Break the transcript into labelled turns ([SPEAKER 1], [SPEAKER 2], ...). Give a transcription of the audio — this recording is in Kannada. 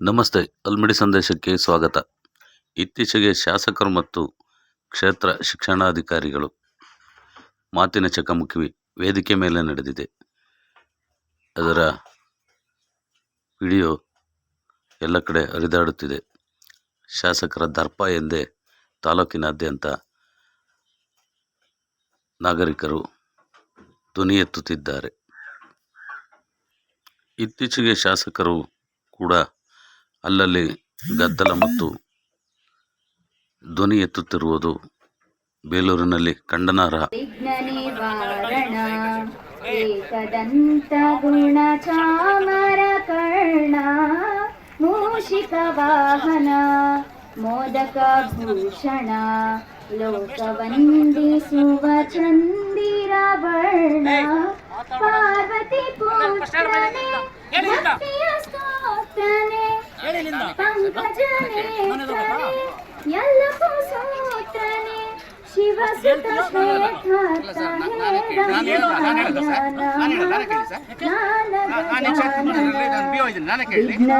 [SPEAKER 1] ನಮಸ್ತೆ, ಅಲ್ಮಿಡಿ ಸಂದೇಶಕ್ಕೆ ಸ್ವಾಗತ. ಇತ್ತೀಚೆಗೆ ಶಾಸಕರು ಮತ್ತು ಕ್ಷೇತ್ರ ಶಿಕ್ಷಣಾಧಿಕಾರಿಗಳು ಮಾತಿನ ಚಕಮಕಿ ವೇದಿಕೆ ಮೇಲೆ ನಡೆದಿದೆ. ಅದರ ವಿಡಿಯೋ ಎಲ್ಲ ಕಡೆ ಹರಿದಾಡುತ್ತಿದೆ. ಶಾಸಕರ ದರ್ಪ ಎಂದೇ ತಾಲೂಕಿನಾದ್ಯಂತ ನಾಗರಿಕರು ಧ್ವನಿ ಎತ್ತುತ್ತಿದ್ದಾರೆ. ಇತ್ತೀಚೆಗೆ ಶಾಸಕರು ಕೂಡ ಅಲ್ಲಲ್ಲಿ ಗದ್ದಲ ಮತ್ತು ಧ್ವನಿ ಎತ್ತುತ್ತಿರುವುದು ಬೇಲೂರಿನಲ್ಲಿ ಖಂಡನಾರ್ಹ
[SPEAKER 2] ಏಕದಂತ ಗುಣ ಚಾಮರ ಕರ್ಣ, ಮೂಷಿಕ ವಾಹನ, ಮೋದಕ ಭೂಷಣ ಲೋಕ ವಂದಿಸುವ ಚಂದಿರ ವರ್ಣ, ಪಾರ್ವತಿ ಪುತ್ರನೇ ಎಲ್ಲಕ್ಕೂ ಸೂತ್ರನೇ ಶಿವ ಸುತ ಶ್ವೇತಾರ್ಥ ವಿಘ್ನ